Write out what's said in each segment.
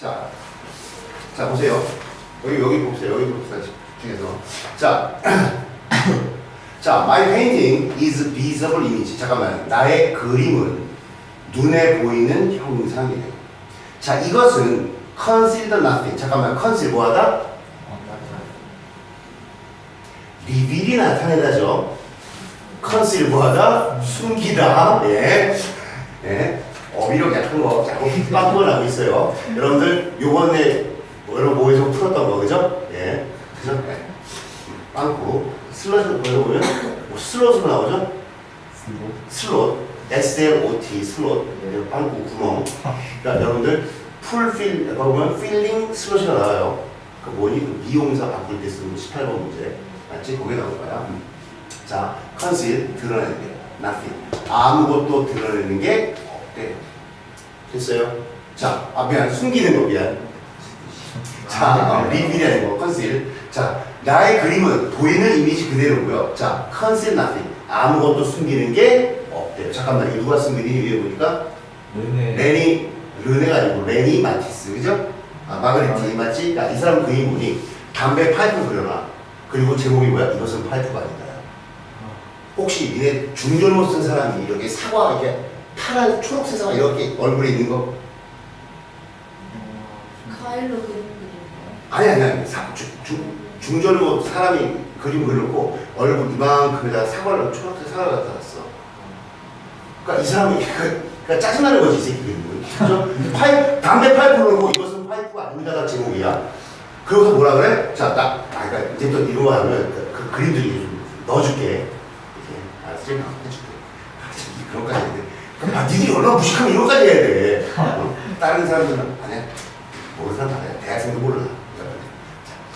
자, 자 보세요. 여기 여기 봅시다. 여기 봅시다. 집중해서. 자, 자, my painting is visible image. 잠깐만, 나의 그림은 눈에 보이는 형상이에요. 자, 이것은 conceal nothing. 잠깐만, conceal 뭐하다? 리빌이 나타내다죠. 컨실 뭐하다? 숨기다. 예. 예. 어휘력 약한 거 자꾸 빵꾸가 나고 있어요. 여러분들 요번에 뭐 여러분 모에서 풀었던 거 그죠? 예. 그죠? 예. 빵꾸. 슬롯을 보여보면 뭐 슬롯으로 나오죠? 슬롯. S-L-O-T 슬롯. 예, 빵꾸 구멍. 그러니까 여러분들 풀필 보면 필링 슬롯이 나와요. 그 뭐니? 그 미용사 바꿀 때 쓰는 18번 문제. 맞지? 거기에 나올 거야. 자, conceal 드러내는 게 nothing. 아무것도 드러내는 게 없대. 됐어요? 자, 아 미안 숨기는 거 미안. 자, 어, 리빌이 아니고 conceal. 자, 나의 그림은 보이는 이미지 그대로고요. 자, conceal nothing. 아무것도 숨기는 게 없대요. 잠깐만, 이 누가 쓴 그림이 위에 보니까 눈에 레니 르네가 아니고 레니 마티스 그죠? 아 마그리티 맞지? 야, 이 사람 그림 보니 담배 파이프 그려놔 그리고 제목이 뭐야? 이것은 파이프가 아니다 혹시 니네 중절모 쓴 사람이 이렇게 사과 이렇게 파란 초록색 사과 이렇게 얼굴에 있는 거 가일로 그린 그림이에요. 아니 아니 아니 사, 중, 중, 중절모 사람이 그림 그려놓고 얼굴 이만큼에다 사과를 초록색 사과 갖다 놨어 그러니까 이 사람이 그, 그러니까 짜증나는 거지 이 새끼 그림은 그죠? 파이 담배 파이프를 놓고 이것은 파이프가 아닙니다가 제목이야 그러고서 뭐라 그래? 자, 나, 아, 그러니까 이제부터 거 하면 그, 그 그림들 좀 넣어줄게 이렇게? 제가 해줄게 아, 참, 그런 거까지 해야 돼 그럼 아, 니들이 얼마나 무식하면 이런 거까지 해야 돼 어? 다른 사람들은 안 해. 모르는 사람 다 해. 대학생도 몰라 자,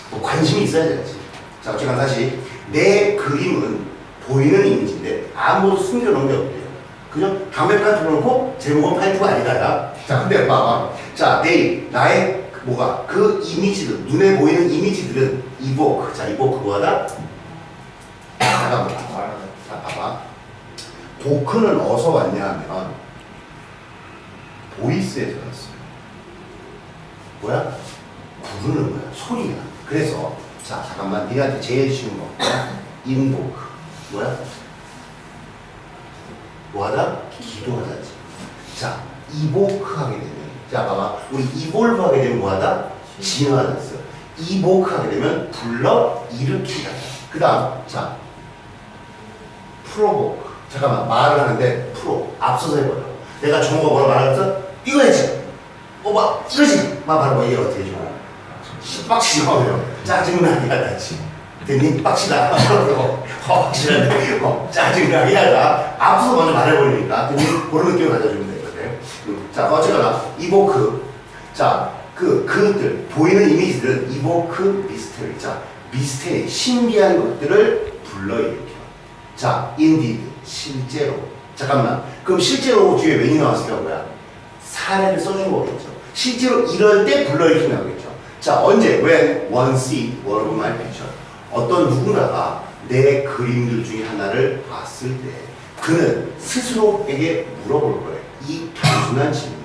뭐 관심이 있어야 되지 자, 어쨌든 다시 내 그림은 보이는 이미지인데 아무것도 숨겨놓은 게 없대요. 그죠? 담배 파이프 놓고 제목은 파이프가 아니다야. 자, 근데 봐봐. 자, 내 나의 그 뭐가 그 이미지들 눈에 보이는 이미지들은 이보크. 자, 이보크 뭐하다? 잠깐만. 자, 봐봐. 도크는 어디서 왔냐 하면 보이스에서 왔어요. 뭐야? 부르는 거야. 소리야. 그래서 자 잠깐만 니한테 제일 쉬운 거? 인보크 뭐야? 뭐하다? 기도하다지 자 이보크 하게 되면 자 봐봐 우리 이볼브 하게 되면 뭐하다? 진화하다 했어 이보크 하게 되면 불러 일으키다 그 다음 자 프로보크 잠깐만 말을 하는데 프로 앞서서 해버려 내가 좋은 거 뭐라 말했어? 이거 해지 어봐 이거지 막 바로 뭐얘 어떻게 해줘 빡치지 마요. 짜증나게 하다지. 됐니? 빡치다. 어, 빡치는데, 어, 짜증나게 하다. 앞서서 먼저 말해버리니까, 됐니? 그런 느낌을 가져주면 되거든. 음, 자, 어쨌거나, 이보크. 자, 그, 그들, 보이는 이미지들은 이보크 미스테리. 자, 미스테리, 신비한 것들을 불러일으켜. 자, indeed, 실제로. 잠깐만. 그럼 실제로 뒤에 웬이 나왔을까, 뭐야? 사례를 써준 거겠죠. 실제로 이럴 때 불러일으키는 거겠죠. 자, 언제? when one see one of my picture. 어떤 누군가가 내 그림들 중에 하나를 봤을 때 그는 스스로에게 물어볼 거예요. 이 단순한 질문.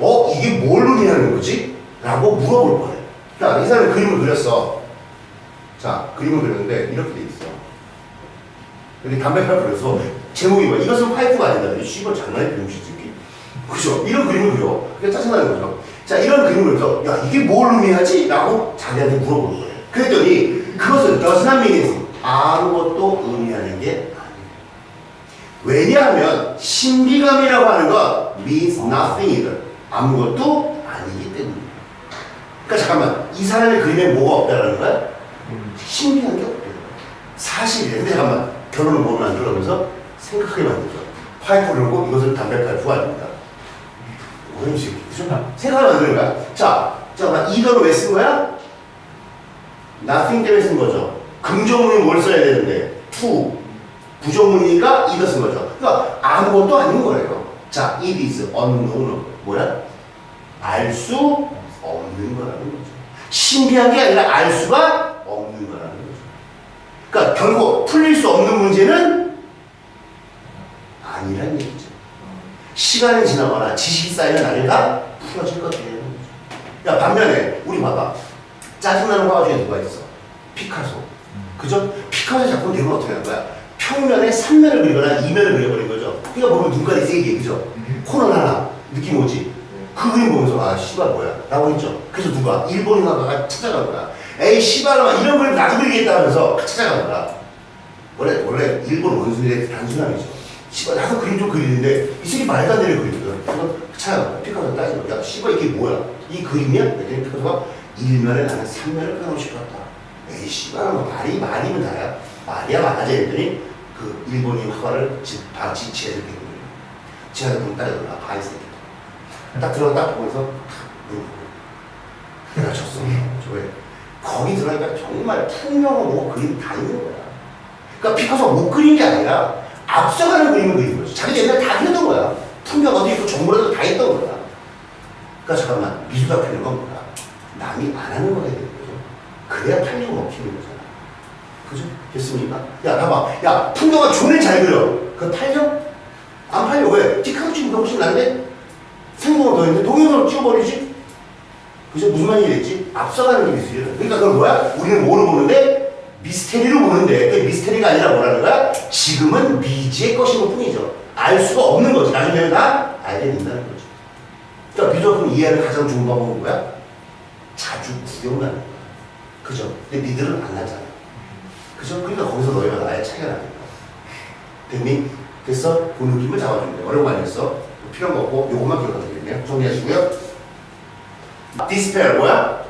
어, 이게 뭘 의미하는 거지? 라고 물어볼 거예요. 자, 이 사람이 그림을 그렸어. 자, 그림을 그렸는데 이렇게 돼 있어. 근데 담배 파이프 그려서 제목이 뭐야? 이것은 파이프가 아니다. 이 씨발 장난이 병신 새끼. 그죠? 이런 그림을 그려. 그게 짜증나는 거죠. 자, 이런 그림을 그려서, 야, 이게 뭘 의미하지? 라고 자기한테 물어볼 거예요. 그랬더니, 그것은 does not mean. 아무것도 의미하는 게 아니에요. 왜냐하면, 신비감이라고 하는 건 means nothing이든 아무것도 아니기 때문에. 그러니까 잠깐만, 이 사람의 그림에 뭐가 없다라는 거야? 신비한 게 없대요. 사실이에요. 근데 잠깐만, 결론을 보면 안 들어가면서 생각하게 만들죠. 파이프를 놓고 이것은 담배 파이프가 아닙니다. 그죠? 생각을 만드는 거야. 자, 잠깐만 이거를 왜쓴 거야? nothing 때문에 쓴 거죠. 긍정문이 뭘 써야 되는데 to 부정문이니까 이거 쓴 거죠. 그러니까 아무것도 아닌 거예요. 자, it is unknown. 뭐야? 알 수 없는 거라는 거죠. 신비한 게 아니라 알 수가. 그러니까 결국 풀릴 수 없는 문제는 아니란 얘기죠. 시간이 지나거나 지식이 쌓이면 아니가 풀어질 것 같아요. 야 반면에 우리 봐봐 짜증나는 화가 중에 누가 있어? 피카소 그죠? 피카소 작품 되면 어떻게 하는 거야? 평면에 3면을 그리거나 2면을 그려버린 거죠 그러니까 보면 눈깔이 세게 그죠? 코는 하나 느낌 오지? 그 그림 보면서 아 씨발 뭐야 라고 했죠 그래서 누가 일본인 화가가 찾아간 거야 에이 씨발아 이런 그림 나도 그리겠다 하면서 찾아간 거야. 원래 원래 일본 원숭이의 단순함이죠. 씨발 나도 그림 좀 그리는데 이 새끼 말도 안 되는 그림이거든. 그래서 찾아간 거야. 피카소 따지고 야 씨발 이게 뭐야? 이 그림이야? 그랬더니 피카소가 일면에 나는 3면을 그리고 싶었다. 에이 씨발 뭐 말이 말이면 다야. 말이야 맞아 했더니 그 일본인 화가를 집, 바 지치에 이렇게 그려요 지하에 돈 따라들어 바이 새끼. 딱 들어가 딱 보면서 탁 물어보고. 내가 졌어. 저 왜? 거기 들어가니까 정말 풍경하고 그림 다 있는 거야. 그러니까 피카소가 못 그린 게 아니라 앞서가는 그림을 그린 거지. 자기 옛날에 다 그렸던 거야. 풍경 어디 있고 정보라도 다 했던 거야. 그러니까 잠깐만 미술 작품인 건 뭐야. 남이 안 하는 거야 그래야 팔리고 먹히는 거잖아. 그죠? 됐습니까? 야 봐봐. 야 풍경아 존을 잘 그려. 그거 팔려? 안 팔려. 왜? 피카소 지금 훨씬 나는데 생동을 더 했는데 동영상을 찍어버리지? 그죠? 무슨 말이겠지? 앞서가는 게 미술이야. 그러니까 그건 뭐야? 우리는 뭐로 보는데? 미스테리로 보는데 그 미스테리가 아니라 뭐라는 거야? 지금은 미지의 것인 것 뿐이죠. 알 수가 없는 거지. 나중에는 다 알게 된다는 거죠. 그러니까 미적분 이해하는 가장 좋은 방법은 뭐야? 자주 구경 가는 거야. 그죠? 근데 니들은 안 하잖아. 그죠? 그러니까 거기서 너희가 나의 차이가 나는 거야. 됐니? 됐어? 그 느낌을 잡아주면 돼. 어려운 거 아니었어? 필요한 거 없고 요것만 기억하면 되겠네요. 정리하시고요. 디스페어 뭐야?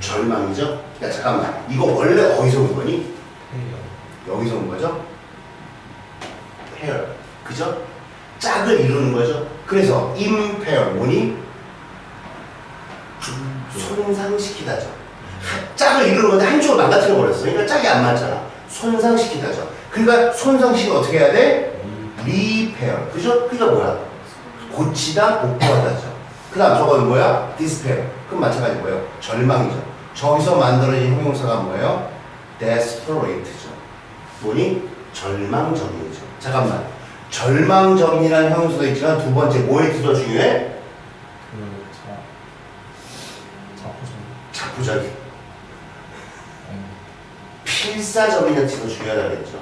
절망이죠. 야 잠깐만 이거 원래 어디서 온 거니? 여기서 온 거죠? 페어 그죠? 짝을 이루는 거죠. 그래서 임페어 뭐니? 손상시키다죠. 하- 짝을 이루는 건데 한쪽을 망가뜨려 버렸어. 그러니까 짝이 안 맞잖아. 손상시키다죠. 그러니까 손상시키 어떻게 해야 돼? 리페어 그죠? 그러니까 뭐야? 고치다 복구하다죠. 그 다음 저거는 뭐야? 디스페어. 그럼 마찬가지 뭐예요? 절망이죠. 저기서 만들어진 형용사가 뭐예요? desperate죠. 뭐니? 절망적이죠. 잠깐만. 절망적이라는 형용사도 있지만 두 번째 뭐에 더 중요해? 자포자기. 필사적이냐는 더 중요하다 그랬죠.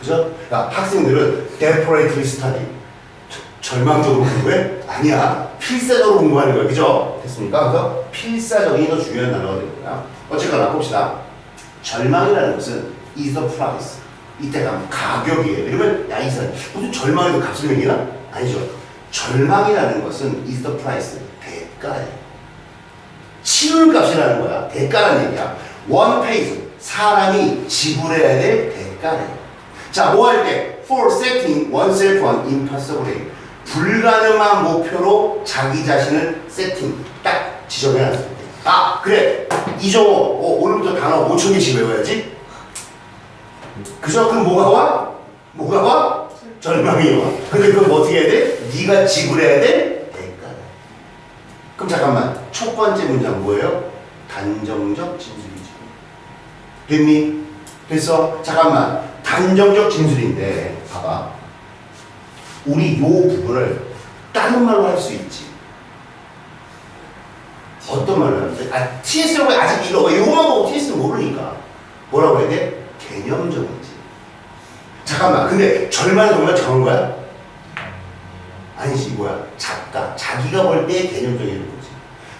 그죠? 야, 학생들은 desperately study. 저- 절망적으로 공부해? 아니야. 필사적으로 공부하는 거야. 그죠? 됐습니까? 그래서 필사적이 더 중요한 단어가 거야. 어쨌거나 봅시다. 절망이라는 것은 is the price. 이때가 가격이에요. 이러면 야, 이 사람 무슨 절망에도 값을 매기나? 아니죠. 절망이라는 것은 is the price. 대가예요. 치룰 값이라는 거야. 대가라는 얘기야. one pays. 사람이 지불해야 될 대가래요. 자, 뭐 할 때? For setting oneself on impossible. 불가능한 목표로 자기 자신을 세팅, 딱 지정해놨을 때. 아, 그래. 이정호, 어, 오늘부터 단어 5천 개씩 외워야지. 그죠? 그럼 뭐가 와? 뭐가 와? 절망이 와. 근데 그럼 뭐 어떻게 해야 돼? 네가 지불해야 돼? 대가. 그럼 잠깐만. 첫 번째 문장 뭐예요? 단정적 진술이죠. 됐니? 됐어? 잠깐만. 단정적 진술인데, 봐봐. 우리 요 부분을 다른 말로 할 수 있지. 어떤 말로 하는데? 아, TS라고 아직 이거, 이거만 보고 TS는 모르니까. 뭐라고 해야 돼? 개념적이지. 잠깐만. 근데 절망이 정말 정한 거야? 아니지, 뭐야. 작가. 자기가 볼 때 개념적인 거지.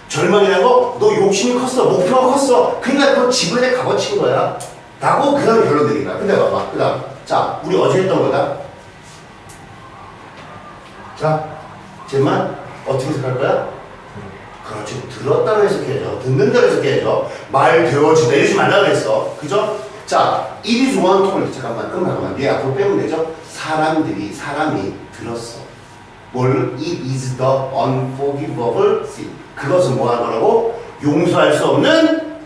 절망이라는 거, 너 욕심이 컸어. 목표가 컸어. 그러니까 그거 지불에 값어친 거야. 라고 그 다음에 결론 내린 거야. 근데 봐봐. 그 다음. 자, 우리 어제 했던 거다. 자, 쟤만 어떻게 해석할 거야? 그렇지. 들었다고 해석해야죠. 듣는다고 해석해야죠. 말 되어지다. 이러지 말라 그랬어. 그죠? 자, is one told. 잠깐만, 잠깐만. 네 앞으로 빼면 되죠? 사람들이, 사람이 들었어. 뭘? It is the unforgivable sin. 그것은 뭐 하는 거라고? 용서할 수 없는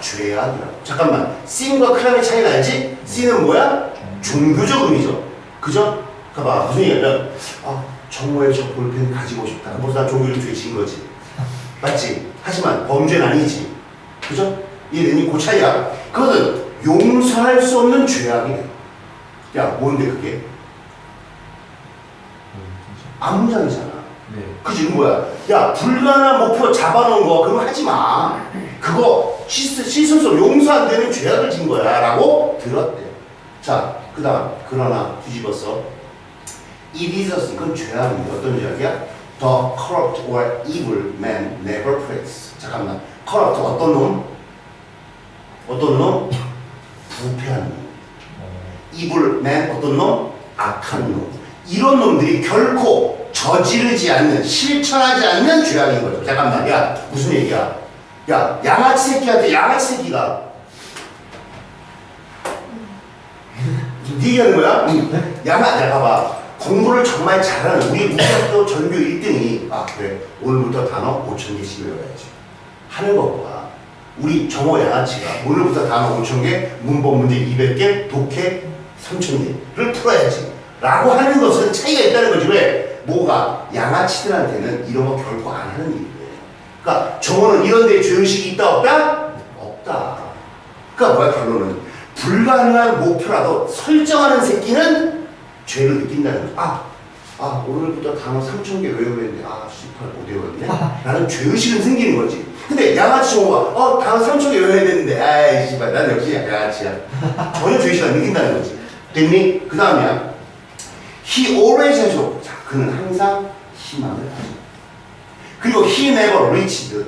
죄악이라고. 잠깐만. sin과 크라의 차이는 알지? sin은 뭐야? 종교적 의미죠. 그죠? 봐봐. 무슨 얘기냐면, 아, 정모의 저 볼펜 가지고 싶다. 그래서 나 종교를 죄지은 거지. 맞지? 하지만 범죄는 아니지. 그죠? 이해되니? 그 차이야. 그것은 용서할 수 없는 죄악이야. 야, 뭔데 그게? 암문장이잖아. 네. 그지 뭐야? 야 불가능한 목표 잡아놓은 거 그거 하지 마. 그거 씻- 씻어서 용서 안 되는 죄악을 진 거야라고 들었대. 자 그다음 그러나 뒤집었어. It is a sin. 그건 죄악인데 어떤 죄악이야? The corrupt or evil man never prays. 잠깐만. corrupt 어떤 놈? 어떤 놈? 부패한 놈. evil man 어떤 놈? 악한 놈. 이런 놈들이 결코 저지르지 않는 실천하지 않는 죄악인 거죠. 잠깐만, 야 무슨 얘기야? 야 양아치 새끼한테 양아치 새끼가 네 얘기하는 거야? 응. 양아, 야 봐봐. 공부를 정말 잘하는 우리 우리 학교 전교 1등이 아 그래. 오늘부터 단어 5천 개씩 외워야지. 하는 것과 우리 정호 양아치가 오늘부터 단어 5천 개 문법 문제 200개 독해 3천 개를 풀어야지. 라고 하는 것은 차이가 있다는 거지. 왜? 뭐가? 양아치들한테는 이런 거 결코 안 하는 일이에요 그러니까 정호는 이런 데에 죄의식이 있다 없다? 없다. 그러니까 뭐야 결론은? 불가능한 목표라도 설정하는 새끼는 죄를 느낀다는 거죠. 아, 아 오늘부터 단어 3천 개 외워야 되는데 아 18, 못 외웠네. 라는 죄의식은 생기는 거지. 근데 양아치 정호가 어 단어 3천 개 외워야 되는데 아이 씨발 난 역시 양아치야. 전혀 죄의식 안 느낀다는 거지. 됐니? 그 다음이야. He always has hope. 자, 그는 항상 희망을 가져. 그리고 he never reached the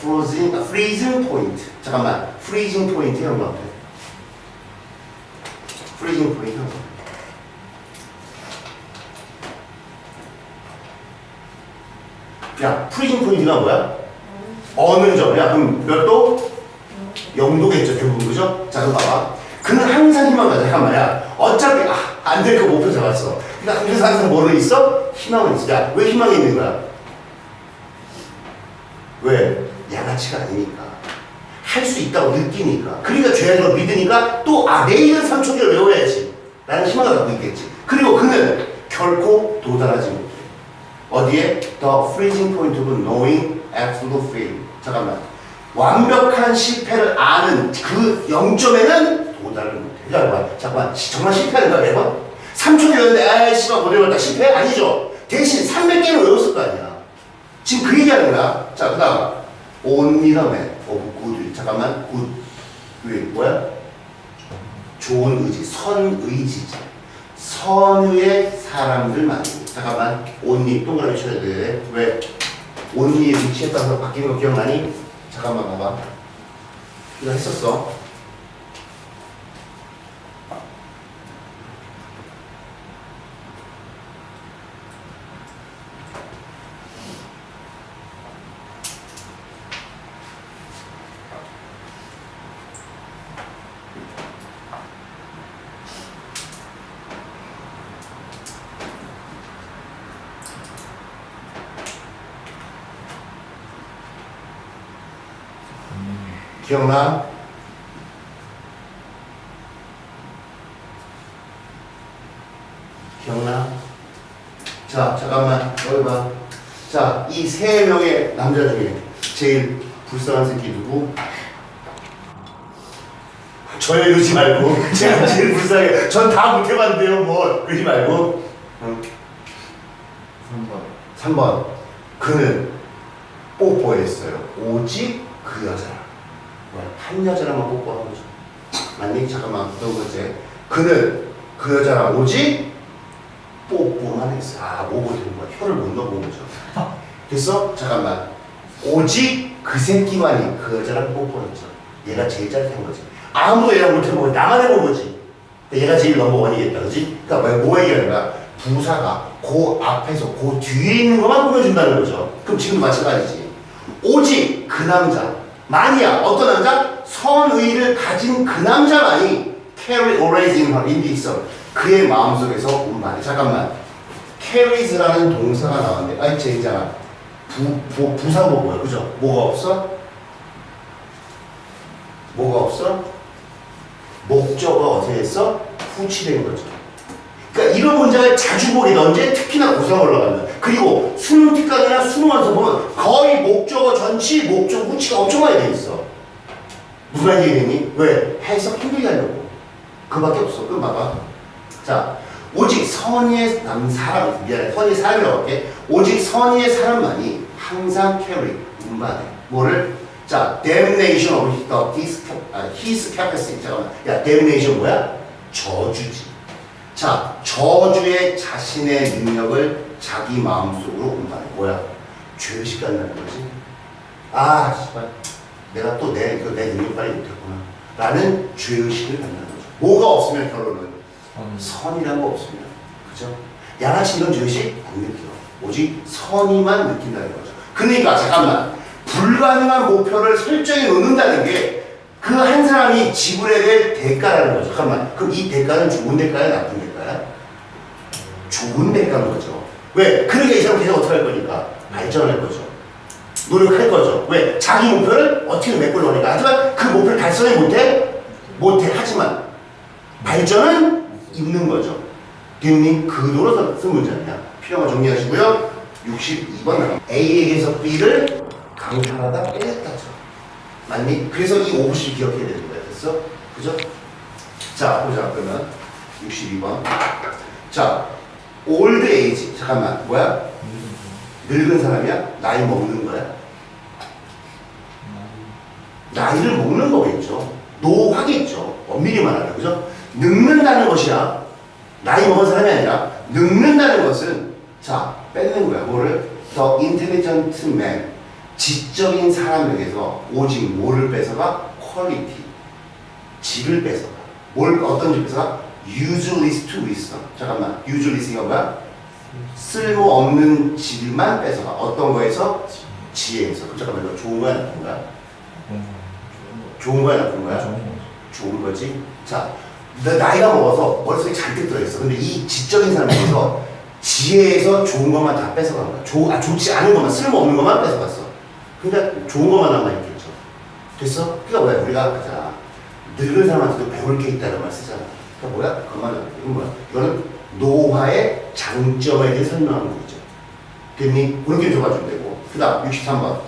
freezing, freezing point. 잠깐만, freezing point 이런 거 같아. freezing point 이런 거. 야, freezing point가 뭐야? 어느 점? 야, 그럼 몇 도? 0도겠죠, 결국은, 그죠? 자, 그럼 봐봐. 그는 항상 희망을 가져. 잠깐만, 야. 어차피, 아, 안될거 목표 잡았어. 그러니까 그래서 항상 뭐는 있어? 희망은 있어. 야, 왜 희망이 있는 거야? 왜? 양아치가 아니니까. 할 수 있다고 느끼니까. 그러니까 죄악을 믿으니까 또, 아, 내일은 3초기를 외워야지. 라는 희망을 갖고 있겠지. 그리고 그는 결코 도달하지 못해. 어디에? The freezing point of knowing absolute failure. 잠깐만. 완벽한 실패를 아는 그 0점에는 도달을 못해. 그러니까 뭐야? 잠깐만. 시- 정말 실패하는 거야, 매번? 3초기 외웠는데, 아이, 씨발, 못 외웠다. 실패? 아니죠. 대신 300개는 외웠을 거 아니야. 지금 그 얘기하는 거야. 자, 그 다음. Only the man of good. 잠깐만. good. 왜, 뭐야? 좋은 의지, 선의지지. 선의의 사람들 말고. 잠깐만. only 동그라미 쳐야 돼. 왜? only의 위치에 따라서 바뀌는 거 기억나니? 잠깐만 봐봐. 이거 했었어. 기억나? 기억나? 자, 잠깐만, 여기 봐. 자, 이 세 명의 남자 중에 제일 불쌍한 새끼 누구? 저요 이러지 말고 제가 제일 불쌍해. 전 다 못해봤는데요, 뭐 그러지 말고. 응. 3번. 3번 그는 뽀뽀했어요. 오직 그 여자랑. 뭐야, 한 여자랑만 뽀뽀한 거죠. 맞니? 잠깐만, 두 번째. 그는 그 여자랑 오직 뽀뽀만 했어. 아, 뭐고 되는 거야. 혀를 못 넣어본 거죠. 됐어? 잠깐만. 오직 그 새끼만이 그 여자랑 뽀뽀했죠. 얘가 제일 짜릿한 거지. 아무도 얘랑 못 해보고 나만 해본 거지. 얘가 제일 넘버원이겠다, 그지? 그러니까 뭐, 뭐 얘기하는 거야? 부사가 그 앞에서 그 뒤에 있는 것만 보여준다는 거죠. 그럼 지금도 마찬가지지. 오직 그 남자, 만이야. 어떤 남자? 선의를 가진 그 남자만이 carry always in her this soul. 그의 마음속에서 온 말이. 잠깐만. carries라는 동사가 나왔는데, 아이, 쟤있잖아. 부, 부, 부사모 뭐야, 그죠? 뭐가 없어? 뭐가 없어? 목적어가 어떻게 했어? 후치된 거죠. 그러니까 이런 문장을 자주. 언제? 특히나 고상 올라간다. 그리고 수능 특강이나 수능원서 보면 거의 목적어 전치, 목적 후치가 엄청 많이 돼 있어. 무슨 얘기했니? 왜? 해석 힘들게 하려고. 그밖에 없어. 그럼 봐봐. 자, 오직 선의의 남 사람 미안해 선의의 사람이라고 할게 오직 선의의 사람만이 항상 carry 운반해 뭐를 자 damnation of his, 아, his capacity 잠깐만 야 damnation 뭐야 저주지 자 저주의 자신의 능력을 자기 마음속으로 운반해 뭐야 죄의식 갖는다는 거지 아 씨발 내가 또 내 이거 내 능력 발휘 못했구나 라는 죄의식을 갖는다는 거죠 뭐가 없으면 결론은 선이라는 거 없습니다. 그죠? 양아치 이런 죄식 안 느껴. 오직 선이만 느낀다는 거죠. 그러니까 잠깐만 불가능한 목표를 설정해 놓는다는 게 그 한 사람이 지불해야 될 대가라는 거죠. 잠깐만 그럼 이 대가는 좋은 대가야 나쁜 대가야? 좋은 대가인 거죠. 왜? 그러니까 이 사람 계속 어떻게 할 거니까 발전할 거죠. 노력할 거죠. 왜? 자기 목표를 어떻게 메꾸려니까. 하지만 그 목표를 달성해 못해? 못해. 하지만 발전은 있는 거죠. 뒷님 그도로 쓴 문장이야. 필요한 거 정리하시고요. 62번 나갑니다. A에게서 B를 강탈하다 빼냈다죠. 맞니? 그래서 이 5부씩 기억해야 되는 거야. 됐어? 그죠? 자, 보자. 그러면 62번. 자, old age. 잠깐만. 뭐야? 늙은 사람이야? 나이 먹는 거야? 나이를 먹는 거겠죠. 노화겠죠. 엄밀히 말하면. 그죠? 늙는다는 것이야. 나이 먹은 사람이 아니라 늙는다는 것은 자 뺏는 거야. 뭐를? The intelligent man. 지적인 사람에게서 오직 뭐를 뺏어가? 퀄리티. 질을 뺏어가. 뭘 어떤 질 뺏어가? Useless to wisdom. 잠깐만. useless가 뭐야? 쓸모없는 질만 뺏어가. 어떤 거에서? 지혜에서. 그럼 잠깐만. 이거 좋은 거야? 나쁜 거야? 좋은 거야? 나쁜 거야? 좋은 거지. 자, 너 나이가 먹어서 머릿속에 잔뜩 들어있어. 근데 이 지적인 사람에서 지혜에서 좋은 것만 다 뺏어간 거야. 좋, 아, 좋지 않은 것만, 쓸모없는 것만 뺏어갔어. 그러니까 좋은 것만 남아있겠죠. 됐어? 그러니까 뭐야? 우리가 가자. 늙은 사람한테도 배울 게 있다는 말 쓰잖아. 그러니까 뭐야? 그만 이건 뭐야? 이거는 노화의 장점에 대해 설명하는 거죠. 됐니? 그렇게 줘가지고 되고. 그 다음 63번.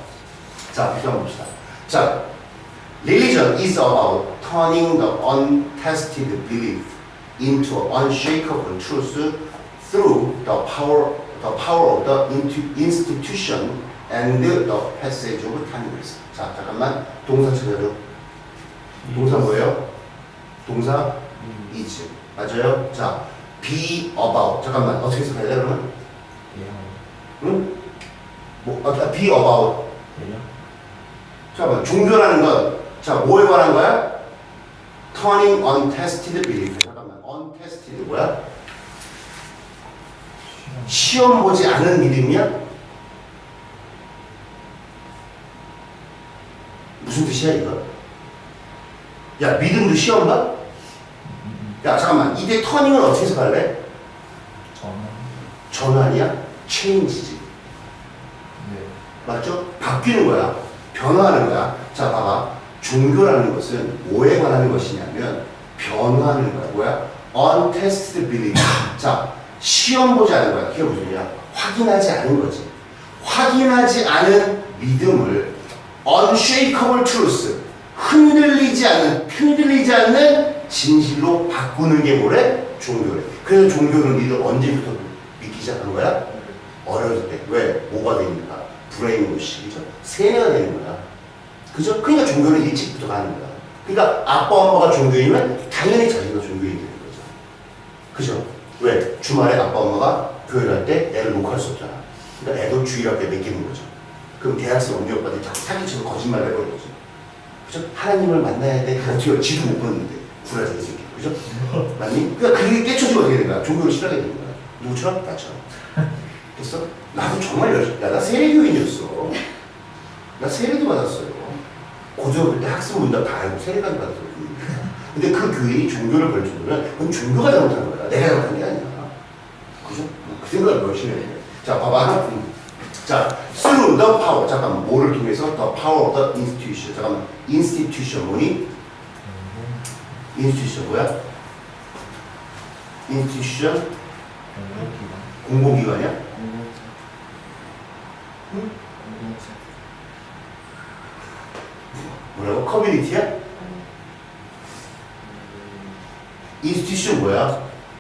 자, 비교 한번 봅시다. 자, Religion is about turning the untested belief into unshakable truth through the power, the power of the institution and the passage of time. 자, 잠깐만. 동사 찾아줘. 동사 뭐예요? 동사 is. 맞아요? 자, be about. 잠깐만. 어떻게 해석해야 돼, 그러면? 응? 뭐, 어, be about. 잠깐만. 종교라는 건, 자, 뭐에 관한 거야? turning untested belief. 잠깐만. untested 뭐야? 시험 보지 않은 믿음이야? 무슨 뜻이야 이거? 야 믿음도 시험 봐? 야 잠깐만. 이때 터닝은 어떻게 해석할래? 전환이야? 체인지지 맞죠? 바뀌는 거야. 변화하는 거야. 자 봐봐. 종교라는 것은 뭐에 관한 것이냐면 변화하는 거야. 뭐야? untested belief 자 시험 보지 않은 거야. 그게 무슨 일이야? 확인하지 않은 거지. 확인하지 않은 믿음을 unshakable truth 흔들리지 않는 흔들리지 않는 진실로 바꾸는 게 뭐래? 종교래. 그래서 종교는 니들 언제부터 믿기 시작한 거야? 어렸을 때. 왜? 뭐가 되니까? 브레인워시. 그죠? 세뇌가 되는 거야. 그죠? 그러니까 종교는 일찍부터 가는 거야. 그러니까 아빠 엄마가 종교인이면 당연히 자기가 종교인이 되는 거죠. 그죠? 왜? 주말에 아빠 엄마가 교회를 할때 애를 녹화할 수 없잖아. 그러니까 애도 주일학교에 맡기는 거죠. 그럼 대학생 언니 오빠들 자꾸 사기치고 거짓말을 해버리는 거죠. 그죠? 하나님을 만나야 돼. 어떻게 지도 못 보는데 구라지 이 새끼. 그죠? 맞니? 그러니까 그게 깨쳐지면 어떻게 되는 거야? 종교를 싫어하게 되는 거야. 누구처럼? 나처럼. 됐어? 나도 정말 열심히. 야, 나 세례교인이었어. 나 세례도 받았어요. 고등학교 때 학습 문답 다 알고 세례까지 받았어요. 근데 그 교인이 종교를 걸쳐두면 그건 종교가 잘못한 거야. 내가 잘못한 게 아니야. 그죠? 그 생각을 열심히 해야 돼. 자, 봐봐. 음. 자, through the power. 잠깐만, 뭐를 통해서? The power of the institution. 잠깐만, institution 뭐니? Institution 뭐야? institution 공공기관이야? 뭐라고? 커뮤니티야? institution 뭐야?